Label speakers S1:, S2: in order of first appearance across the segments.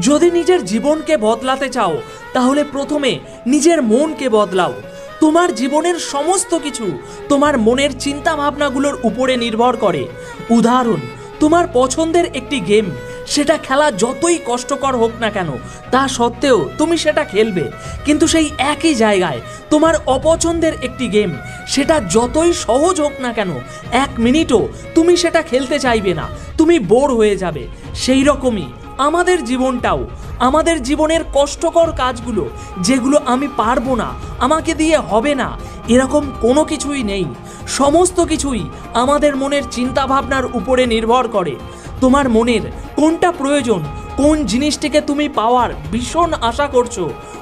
S1: যদি নিজের জীবনকে বদলাতে চাও, তাহলে প্রথমে নিজের মনকে বদলাও। তোমার জীবনের সমস্ত কিছু তোমার মনের চিন্তা ভাবনাগুলোর উপরে নির্ভর করে। উদাহরণ, তোমার পছন্দের একটি গেম, সেটা খেলা যতই কষ্টকর হোক না কেন, তা সত্ত্বেও তুমি সেটা খেলবে। কিন্তু সেই একই জায়গায় তোমার অপছন্দের একটি গেম, সেটা যতই সহজ হোক না কেন, এক মিনিটও তুমি সেটা খেলতে চাইবে না। তুমি বোর হয়ে যাবে। সেই রকমই আমাদের জীবনটাও, আমাদের জীবনের কষ্টকর কাজগুলো, যেগুলো আমি পারব না, আমাকে দিয়ে হবে না, এরকম কোনো কিছুই নেই। সমস্ত কিছুই আমাদের মনের চিন্তা ভাবনার উপরে নির্ভর করে। তোমার মনের কোনটা প্রয়োজন, কোন জিনিসটিকে তুমি পাওয়ার ভীষণ আশা করছ,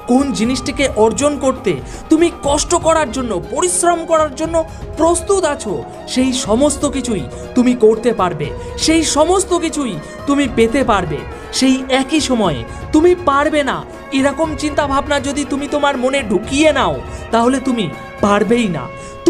S1: কোন জিনিসটিকে অর্জন করতে তুমি কষ্ট করার জন্য, পরিশ্রম করার জন্য প্রস্তুত আছো, সেই সমস্ত কিছুই তুমি করতে পারবে। সেই সমস্ত কিছুই তুমি পেতে পারবে। সেই একই সময়ে তুমি পারবে না। এরকম চিন্তা ভাবনা যদি তুমি তোমার মনে ঢুকিয়ে নাও, তাহলে তুমি পারবেই না।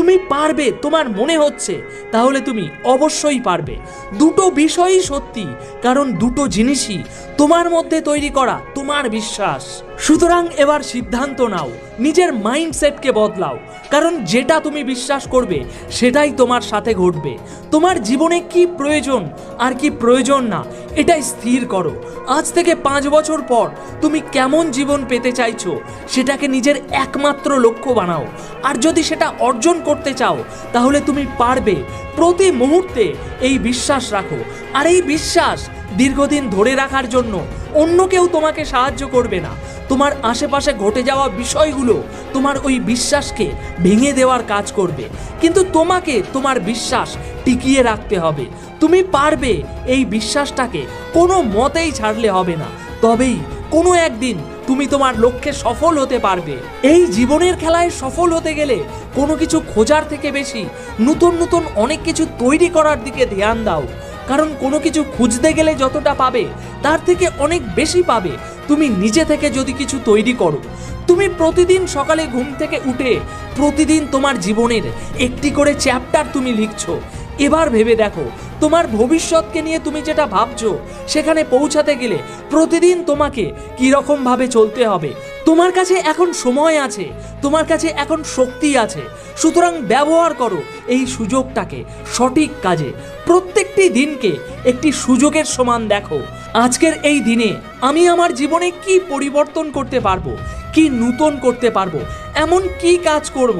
S1: তুমি পারবে, তোমার মনে হচ্ছে, তাহলে তুমি অবশ্যই পারবে। দুটো বিষয়ই সত্যি, কারণ দুটো জিনিসই তোমার মধ্যে তৈরি করা তোমার বিশ্বাস। সুতরাং এবার সিদ্ধান্ত নাও, নিজের মাইন্ডসেটকে বদলাও, কারণ যেটা তুমি বিশ্বাস করবে, সেটাই তোমার সাথে ঘটবে। তোমার জীবনে কি প্রয়োজন আর কি প্রয়োজন না, এটাই স্থির করো। আজ থেকে পাঁচ বছর পর তুমি কেমন জীবন পেতে চাইছো, সেটাকে নিজের একমাত্র লক্ষ্য বানাও। আর যদি সেটা অর্জন করতে চাও, তাহলে তুমি পারবে। প্রতি মুহূর্তে এই বিশ্বাস রাখো। আর এই বিশ্বাস দীর্ঘদিন ধরে রাখার জন্য অন্য কেউ তোমাকে সাহায্য করবে না। তোমার আশেপাশে ঘটে যাওয়া বিষয়গুলো তোমার ওই বিশ্বাসকে ভেঙে দেওয়ার কাজ করবে। কিন্তু তোমাকে তোমার বিশ্বাস টিকিয়ে রাখতে হবে। তুমি পারবে এই বিশ্বাসটাকে কোনো মতেই ছাড়লে হবে না। তবেই কোনো একদিন তুমি তোমার লক্ষ্যে সফল হতে পারবে। এই জীবনের খেলায় সফল হতে গেলে কোনো কিছু খোঁজার থেকে বেশি নতুন নতুন অনেক কিছু তৈরি করার দিকে ধ্যান দাও। কারণ কোনো কিছু খুঁজতে গেলে যতটা পাবে, তার থেকে অনেক বেশি পাবে। তুমি নিজে থেকে যদি কিছু তৈরি করো, তুমি প্রতিদিন সকালে ঘুম থেকে উঠে প্রতিদিন তোমার জীবনের একটি করে চ্যাপ্টার তুমি লিখছো। এবার ভেবে দেখো তোমার ভবিষ্যৎকে নিয়ে তুমি যেটা ভাবছ, সেখানে পৌঁছাতে গেলে প্রতিদিন তোমাকে কীরকম ভাবে চলতে হবে? তোমার কাছে এখন সময় আছে, তোমার কাছে এখন শক্তি আছে। সুতরাং ব্যবহার করো এই সুযোগটাকে সঠিক কাজে। প্রত্যেকটি দিনকে একটি সুযোগের সমান দেখো। আজকের এই দিনে আমি আমার জীবনে কি পরিবর্তন করতে পারব, কি নূতন করতে পারব, এমন কি কাজ করব,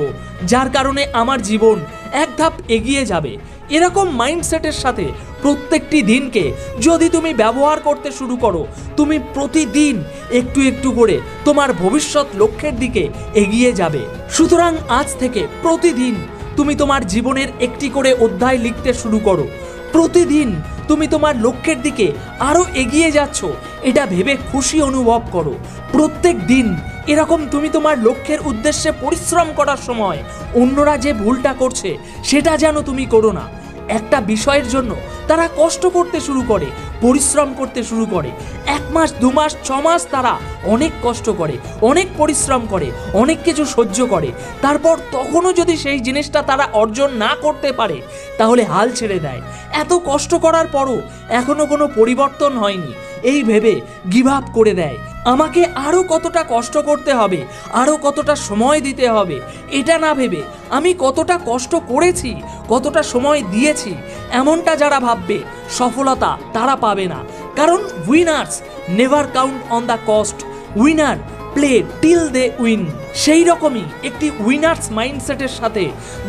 S1: যার কারণে আমার জীবন এক ধাপ এগিয়ে যাবে। এরকম মাইন্ডসেটের সাথে প্রত্যেকটি দিনকে যদি তুমি ব্যবহার করতে শুরু করো, তুমি প্রতিদিন একটু একটু করে তোমার ভবিষ্যৎ লক্ষ্যের দিকে এগিয়ে যাবে। সুতরাং আজ থেকে প্রতিদিন তুমি তোমার জীবনের একটি করে অধ্যায় লিখতে শুরু করো। প্রতিদিন তুমি তোমার লক্ষ্যের দিকে আরও এগিয়ে যাচ্ছ, এটা ভেবে খুশি অনুভব করো। প্রত্যেক দিন এরকম তুমি তোমার লক্ষ্যের উদ্দেশ্যে পরিশ্রম করার সময় অন্যরা যে ভুলটা করছে, সেটা যেন তুমি করো না। একটা বিষয়ের জন্য তারা কষ্ট করতে শুরু করে, পরিশ্রম করতে শুরু করে। এক মাস, দু মাস, ছ মাস তারা অনেক কষ্ট করে, অনেক পরিশ্রম করে, অনেক কিছু সহ্য করে। তারপর তখনও যদি সেই জিনিসটা তারা অর্জন না করতে পারে, তাহলে হাল ছেড়ে দেয়। এত কষ্ট করার পরও এখনও কোনো পরিবর্তন হয়নি। এই ভেবে গিভ আপ করে দেয়। আমাকে আরও কতটা কষ্ট করতে হবে আরও কতটা সময় দিতে হবে, এটা না ভেবে আমি কতটা কষ্ট করেছি, কতটা সময় দিয়েছি, এমনটা যারা ভাববে, সফলতা তারা পাবে না। কারণ winners never count on the cost winner play till they win সেই রকমই একটি উইনার্স মাইন্ডসেটের সাথে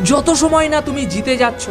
S1: যত সময় না তুমি জিতে যাচ্ছ,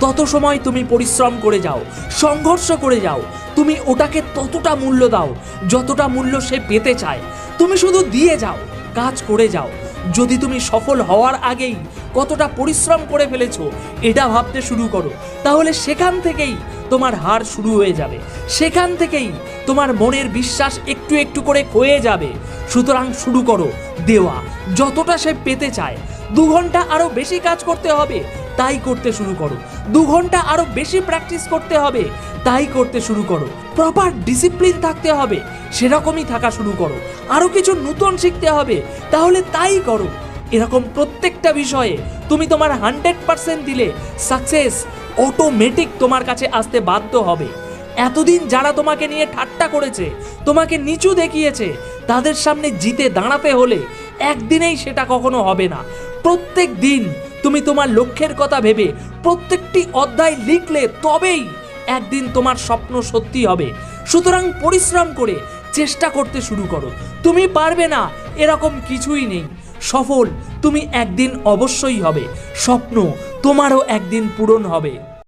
S1: তত সময় তুমি পরিশ্রম করে যাও, সংঘর্ষ করে যাও। তুমি ওটাকে ততটা মূল্য দাও, যতটা মূল্য সে পেতে চায়। তুমি শুধু দিয়ে যাও, কাজ করে যাও। যদি তুমি সফল হওয়ার আগেই কতটা পরিশ্রম করে ফেলেছো, এটা ভাবতে শুরু করো। তাহলে সেখান থেকেই তোমার হার শুরু হয়ে যাবে। সেখান থেকেই তোমার মনের বিশ্বাস একটু একটু করে ক্ষয়ে যাবে। সুতরাং শুরু করো, দেওয়া। যতটা সে পেতে চায়। দু ঘণ্টা আরও বেশি কাজ করতে হবে, তাই করতে শুরু করো। দু ঘণ্টা আরও বেশি প্র্যাকটিস করতে হবে। তাই করতে শুরু করো। প্রপার ডিসিপ্লিন থাকতে হবে। সেরকমই থাকা শুরু করো। আরও কিছু নতুন শিখতে হবে। তাহলে তাই করো। এরকম প্রত্যেকটা বিষয়ে তুমি তোমার হান্ড্রেড পার্সেন্ট দিলে সাকসেস অটোমেটিক তোমার কাছে আসতে বাধ্য হবে। এতদিন যারা তোমাকে নিয়ে ঠাট্টা করেছে, তোমাকে নিচু দেখিয়েছে, তাদের সামনে জিতে দাঁড়াতে হলে একদিনেই সেটা কখনো হবে না। প্রত্যেক দিন তুমি তোমার লক্ষ্যের কথা ভেবে প্রত্যেকটি অধ্যায় লিখলে তবেই একদিন তোমার স্বপ্ন সত্যি হবে। সুতরাং পরিশ্রম করে চেষ্টা করতে শুরু করো। তুমি পারবে না, এরকম কিছুই নেই। সফল, তুমি একদিন অবশ্যই হবে। স্বপ্ন তোমারও একদিন পূরণ হবে।